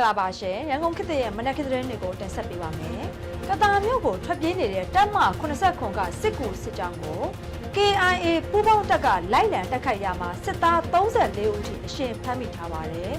္ဂလာပါရှင်ရန်ကုန်ခေတ်သစ်ရဲ့မနက်ခေတ်သတင်းတွေကိုတင်ဆက်ပေးပါမယ်ကတာမြို့ကိုထွက်ပြေးနေတဲ့တပ်မ89ကစစ်ကူစစ်ကြောင်းကို KIA ပူးပေါင်းတပ်ကလိုက်လံတိုက်ခိုက်ရမှာစစ်သား34ဦးထိအရှင်ဖမ်းမိထားပါတယ်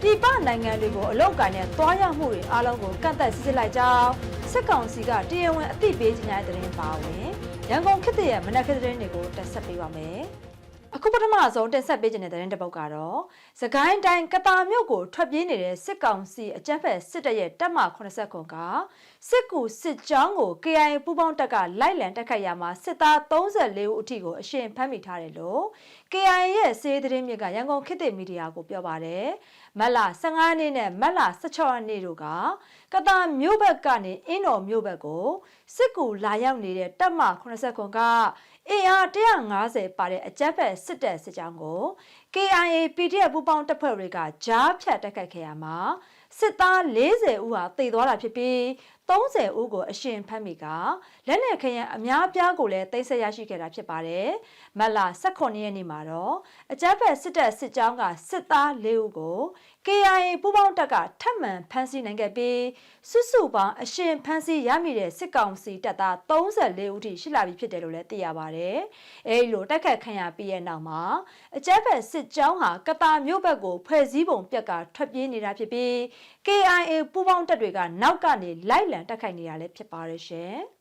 ပြည်ပနိုင်ငံတွေကိုအလောက်ကိုင်းနဲ့တွားရောက်မှုတွေအားလုံးကိုကန့်သက်စစ်စစ်လိုက်ကြောင်းစစ်ကောင်စီကတရားဝင်အသိပေးကြေညာတဲ့သတင်းပါဝင်ရန်ကုန်ခေတ်သစ်ရဲ့မနက်ခေတ်သတင်းတွေကိုတင်ဆက်ပေးပါမယ် အခုပထမဆုံးတင်ဆက်ပေးခြင်းတဲ့သတင်းတစ်ပုဒ်ကတော့စကိုင်းတိုင်းကတာမြို့ကိုထွက်ပြေးနေတဲ့စစ်ကောင်စီအကြမ်းဖက်စစ်တပ်ရဲ့တပ်မ89ကစစ်ကူစစ်ကြောင်းကို KIA ပူးပေါင်းတပ်ကလိုက်လံတိုက်ခိုက်ရမှာစစ်သား34ဦးအထိကိုအရှင်ဖမ်းမိထားတယ်လို့ KIA ရဲ့စေးသတင်းမြစ်ကရန်ကုန်ခေတ်သစ်မီဒီယာကိုပြောပါတယ်မတ်လ15ရက်နေ့နဲ့မတ်လ16ရက်နေ့တို့ကကတာမြို့ဘက်ကနေအင်းတော်မြို့ဘက်ကိုစစ်ကူလာရောက်နေတဲ့တပ်မ89က အင်အား150ပါတဲ့အကြမ်းဖက်စစ်တပ်စစ်ကြောင်းကို KIA PDF ပူးပေါင်းတပ်ဖွဲ့တွေကကြားဖြတ်တိုက်ခိုက်ခဲ့ရမှာစစ်သား40ဦးဟာတေသွားတာဖြစ်ပြီး 30ဦးကိုအရှင်ဖမ်းမိကလက်နက်ခရံအများပြားကိုလည်းတိတ်ဆက်ရရှိခဲ့တာဖြစ်ပါတယ်။မတ်လ18ရက်နေ့မှာတော့အကြမ်းဖက်စစ်တပ်စစ်ကြောင်းကစစ်သား၄ဦးကို KIA ပူးပေါင်းတပ်ကထပ်မံဖမ်းဆီးနိုင်ခဲ့ပြီးစုစုပေါင်းအရှင်ဖမ်းဆီးရမိတဲ့စစ်ကောင်စီတပ်သား34ဦးထိရှိလာပြီဖြစ်တယ်လို့လည်းသိရပါတယ်။အဲဒီလိုတိုက်ခတ်ခံရပြီးရဲ့နောက်မှာအကြမ်းဖက်စစ်ကြောင်းဟာကတာမြို့ဘက်ကိုဖွဲ့စည်းပုံပြက်ကထွက်ပြေးနေတာဖြစ်ပြီး KIA ပူးပေါင်းတပ်တွေကနောက်ကနေလိုက်လံတိုက်ခိုက်နေတာလည်းဖြစ်ပါတယ်ရှင်။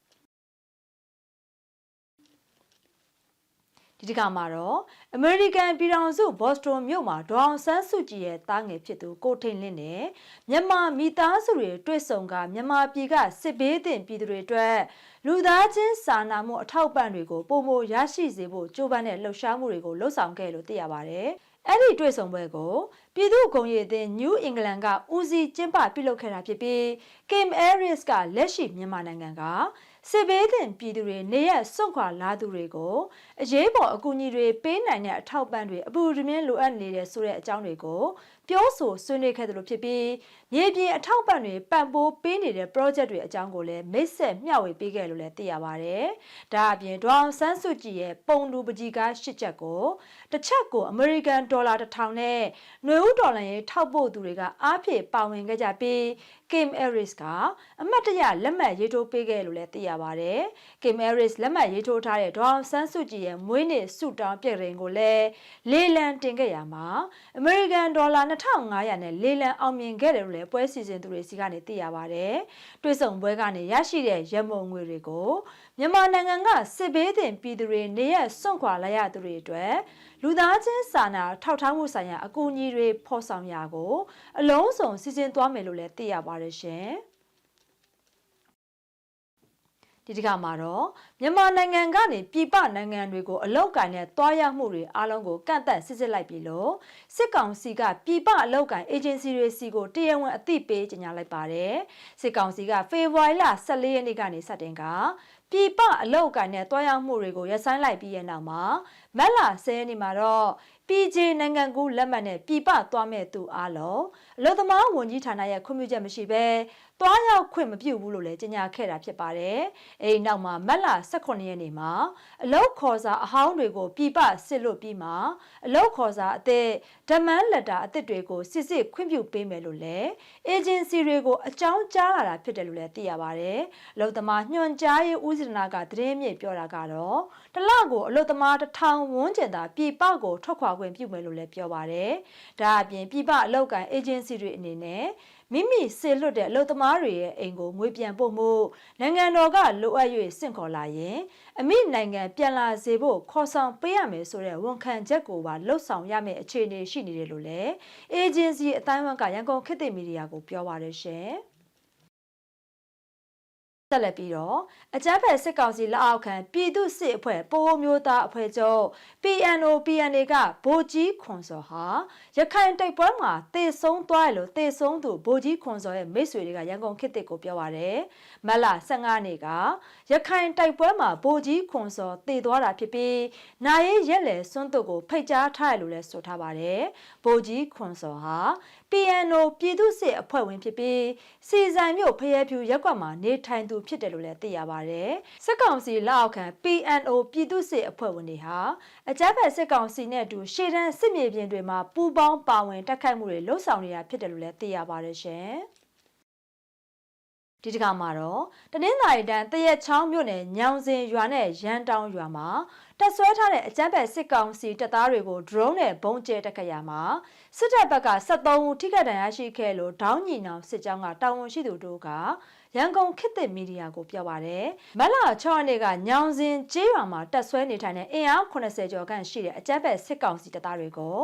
ဒီတစ်ခါမှာတော့အမေရိကန်ပြည်ထောင်စုဘော့စတွန်မြို့မှာဒေါအောင်ဆန်းစုကြည်ရဲ့တားငယ်ဖြစ်သူကိုထိန်လင်းနဲ့မြန်မာမိသားစုတွေတွေ့ဆုံကမြန်မာပြည်ကစစ်ဘေးသင့်ပြည်သူတွေအတွက်လူသားချင်းစာနာမှုအထောက်ပံ့တွေကိုပုံမရရှိစေဖို့ကြိုးပမ်းတဲ့လှုပ်ရှားမှုတွေကိုလှုပ်ဆောင်ခဲ့လို့သိရပါတယ်။ အဲ့ဒီတွေ့ဆုံပွဲကိုပြည်သူ့ဂုံရည်အသင်း New England ကဦးစီးကျင်းပပြုလုပ်ခဲ့တာဖြစ်ပြီး Kim Aris ကလက်ရှိမြန်မာနိုင်ငံက စစ်ဘေးသင့်ပြည်သူတွေနေရစွန့်ခွာလာသူတွေကိုအရေးပေါ်အကူအညီတွေပေးနိုင်တဲ့အထောက်ပံ့တွေအပူတမြင့်လိုအပ်နေတဲ့ဆိုတဲ့အကြောင်းတွေကိုပြောဆိုဆွေးနွေးခဲ့သလိုဖြစ်ပြီးမြေပြင်အထောက်ပံ့တွေပံ့ပိုးပေးနေတဲ့ project တွေအကြောင်းကိုလည်းမိတ်ဆက်မျှဝေပေးခဲ့လို့လည်းသိရပါတယ်။ဒါအပြင်ဒေါအောင်ဆန်းစုကြည်ရဲ့ပုံလူပကြီးကားရှစ်ချက်ကိုတစ်ချက်ကိုအမေရိကန်ဒေါ်လာတစ်ထောင်နဲ့ຫນွေဦးဒေါ်လာရေးထောက်ပို့သူတွေကအားဖြည့်ပါဝင်ခဲ့ကြပြီး Kim Aris ကအမတ်တရလက်မှတ်ရေးထိုးပေးခဲ့လို့လည်းသိရပါတယ်။ Kim Aris လက်မှတ်ရေးထိုးထားတဲ့ဒေါအောင်ဆန်းစုကြည်ရဲ့မွေးနေ့ဆုတောင်းပြည့်ရင်ကိုလည်းလေလံတင်ခဲ့ရမှာအမေရိကန်ဒေါ်လာ2500နဲ့လေလံအောင်မြင်ခဲ့တယ်လို့လည်းပွဲစီစဉ်သူတွေစီကနေသိရပါတယ်။တွဲဆုံပွဲကနေရရှိတဲ့ရမုံငွေတွေကိုမြန်မာနိုင်ငံကစစ်ဘေးသင့်ပြည်သူတွေနေရစွန့်ခွာလာရသူတွေအတွက်လူသားချင်းစာနာထောက်ထားမှုဆိုင်ရာအကူအညီတွေဖော်ဆောင်ရာကိုအလုံးစုံစီစဉ်သွားမယ်လို့လည်းသိရပါတယ်ရှင်။ဒီတစ်ခါမှာတော့မြန်မာနိုင်ငံကနေပြည်ပနိုင်ငံတွေကိုအလောက်ကိုင်းနဲ့တွားရောက်မှုတွေအားလုံးကိုကန့်သက်စစ်စစ်လိုက်ပြီလို့စစ်ကောင်စီကပြည်ပအလောက်ကိုင်းအေဂျင်စီတွေစီကိုတရားဝင်အသိပေးကြေညာလိုက်ပါတယ်စစ်ကောင်စီကဖေဖော်ဝါရီလ14ရက်နေ့ကနေစတင်ကပြည်ပအလောက်ကိုင်းနဲ့တွားရောက်မှုတွေကိုရပ်ဆိုင်းလိုက်ပြီးရဲ့နောက်မှာမက်လာ10ရက်နေ့မှာတော့ PJ နိုင်ငံကူးလက်မှတ်နဲ့ပြည်ပသွားမဲ့သူအားလုံးအလို့သမားဝန်ကြီးဌာနရဲ့ခွင့်ပြုချက်မရှိဘဲ တွားရောက်ခွင့်မပြုဘူးလို့လည်းကြေညာခဲ့တာဖြစ်ပါတယ်။အဲဒီနောက်မှာမက်လာ18ရက်နေ့မှာအလုတ်ခေါ်စာအဟောင်းတွေကိုပြည်ပစစ်လို့ပြီးမှအလုတ်ခေါ်စာအသစ်ဓမန်းလက်တာအသစ်တွေကိုစစ်စစ်ခွင့်ပြုပေးမယ်လို့လည်းအေဂျင်စီတွေကိုအကြောင်းကြားလာတာဖြစ်တယ်လို့လည်းသိရပါတယ်။အလုတ်သမားညွှန်ကြားရေးဦးစီးဌာနကသတင်းမြစ်ပြောတာကတော့တလကိုအလုတ်သမားတစ်ထောင်ဝန်းကျင်သာပြည်ပကိုထွက်ခွာခွင့်ပြုမယ်လို့လည်းပြောပါတယ်။ဒါအပြင်ပြည်ပအလောက်ကန်အေဂျင်စီတွေအနေနဲ့ မိမိစေလွတ်တဲ့အလုပ်သမားတွေရဲ့အိမ်ကိုငွေပြန်ပို့မှုနိုင်ငံတော်ကလိုအပ်၍စင့်ခေါ်လာရင်အမိနိုင်ငံပြန်လာစေဖို့ခေါ်ဆောင်ပေးရမယ်ဆိုတဲ့ဝန်ခံချက်ကိုပါလှုပ်ဆောင်ရမယ့်အခြေအနေရှိနေတယ်လို့လည်းအေဂျင်စီအတိုင်းဝမ်ကရန်ကုန်ခေတ်သစ်မီဒီယာကိုပြောပါရရှင်။ ဆက်လက်ပြီးတော့အကြမ်းဖက်စစ်ကောင်စီလက်အောက်ခံပြည်သူစစ်အဖွဲ့ပိုးမျိုးသားအဖွဲ့ချုပ် PNO PNA ကဗိုလ်ကြီးခွန်စော်ဟာရခိုင်တိုက်ပွဲမှာတေဆုံးသွားတယ်လို့တေဆုံးသူဗိုလ်ကြီးခွန်စော်ရဲ့မိတ်ဆွေတွေကရန်ကုန်ခေတ်သစ်ကိုပြောပါရယ် မမတ်လ15နေ့ကရခိုင်တိုက်ပွဲမှာဗိုလ်ကြီးခွန်စောတည်သွားတာဖြစ်ပြီးနိုင်ရဲရက်လေစွန်းတုတ်ကိုဖိတ်ကြားထားတယ်လို့လည်းဆိုထားပါတယ်ဗိုလ်ကြီးခွန်စောဟာ PNO ပြည်သူ့စစ်အဖွဲ့ဝင်ဖြစ်ပြီးစီဇန်မြို့ဖရဲဖြူရက်ကွက်မှာနေထိုင်သူဖြစ်တယ်လို့လည်းသိရပါတယ်စစ်ကောင်စီလက်အောက်ခံ PNO ပြည်သူ့စစ်အဖွဲ့ဝင်တွေဟာအကြမ်းဖက်စစ်ကောင်စီနဲ့အတူရှေ့တန်းစစ်မြေပြင်တွေမှာပူးပေါင်းပါဝင်တိုက်ခိုက်မှုတွေလှုပ်ဆောင်နေတာဖြစ်တယ်လို့လည်းသိရပါတယ်ရှင် ဒီတစ်ခါမှာတော့တနင်္သာရီတိုင်းတရက်ချောင်းမြို့နယ်ညောင်စင်ရွာနဲ့ရန်တောင်ရွာမှာတက်ဆွဲထားတဲ့အကြမ်းဖက်စစ်ကောင်စီတပ်သားတွေကို drone နဲ့ဘုံကျဲတက်ခတ်ရမှာစစ်တပ်ဘက်က73ဦးထိခိုက်ဒဏ်ရာရှိခဲ့လို့ဒေါင်းညီနောင်စစ်ကြောင်းကတာဝန်ရှိသူတို့ကရန်ကုန်ခေတ်သစ်မီဒီယာကိုပြောပါတယ်မက်လာ6ရက်နေ့ကညောင်စင်ကျေးရွာမှာတက်ဆွဲနေထိုင်တဲ့အင်အား80ကျော်ခန့်ရှိတဲ့အကြမ်းဖက်စစ်ကောင်စီတပ်သားတွေကို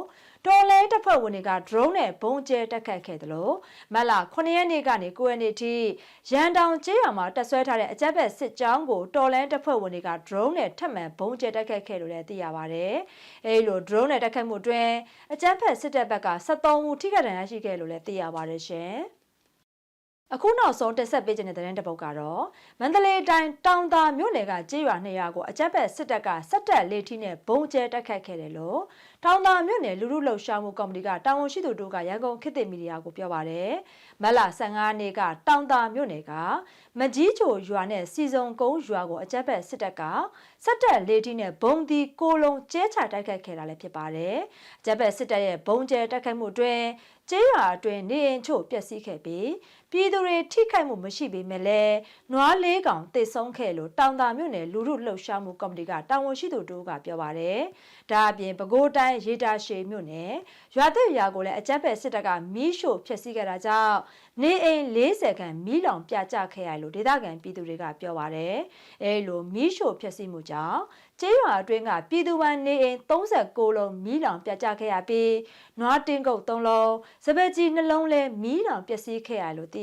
တော်လဲတပ်ဖွဲ့ဝင်တွေက drone နဲ့ဘုံကျဲတက်ခတ်ခဲ့တယ်လို့မက်လာ9ရက်နေ့ကနေ9ရက်နေ့ထိရန်တောင်ကျေးရွာမှာတက်ဆွဲထားတဲ့အကြမ်းဖက်စစ်ကြောင်းကိုတော်လဲတပ်ဖွဲ့ဝင်တွေက drone နဲ့ထပ်မံဘုံကျဲတက်ခတ်ခဲ့လို့လည်းသိရပါတယ်အဲဒီလို drone နဲ့တက်ခတ်မှုအတွင်းအကြမ်းဖက်စစ်တပ်ဘက်က73ဦးထိခိုက်ဒဏ်ရာရှိခဲ့လို့လည်းသိရပါတယ်ရှင် အခုနောက်ဆုံးတက်ဆက်ပေးခြင်းတဲ့တဲ့တစ်ပုတ်ကတော့မန္တလေးတိုင်းတောင်သာမြို့နယ်ကကြေးရွာနှစ်ရွာကိုအကြမ်းဖက်စစ်တပ်ကစက်တက်လေးထီးနဲ့ဘုံကျဲတိုက်ခိုက်ခဲ့တယ်လို့တောင်သာမြို့နယ်လူလူလှုပ်ရှားမှုကော်မတီကတာဝန်ရှိသူတို့ကရန်ကုန်ခေတ်သစ်မီဒီယာကိုပြောပါတယ်မတ်လ15နေ့ကတောင်သာမြို့နယ်ကမကြီးချိုရွာနဲ့စီစုံကုန်းရွာကိုအကြမ်းဖက်စစ်တပ်ကစက်တက်လေးထီးနဲ့ဘုံဒီကိုလုံးကျဲချတိုက်ခိုက်ခဲ့တာလည်းဖြစ်ပါတယ်အကြမ်းဖက်စစ်တပ်ရဲ့ဘုံကျဲတိုက်ခိုက်မှုအတွင်းကျေးရွာအတွင်းနေအိမ်ချို့ပျက်စီးခဲ့ပြီး ပြည်သူတွေထိခိုက်မှုမရှိပေမဲ့လည်းနွားလေးကောင်တိတ်ဆုံးခဲ့လို့တောင်တာမြို့နယ်လူမှုလှုပ်ရှားမှုကော်မတီကတာဝန်ရှိသူတို့ကပြောပါတယ်။ဒါအပြင်ပဲခူးတိုင်းရေတာရှည်မြို့နယ်ရွာသက်ရွာကိုလည်းအကြမ်းဖက်စစ်တပ်ကမီးရှို့ဖျက်ဆီးခဲ့တာကြောင့်နေအိမ်40ခန့်မီးလောင်ပြကျခဲ့ရလို့ဒေသခံပြည်သူတွေကပြောပါတယ်။အဲလိုမီးရှို့ဖျက်ဆီးမှုကြောင့်ကျေးရွာအတွင်းကပြည်သူပန်းနေအိမ်36လုံးမီးလောင်ပြကျခဲ့ရပြီးနွားတင်းကုတ်3လုံးစပက်ကြီးနှလုံးလဲမီးလောင်ပျက်စီးခဲ့ရလို့သိ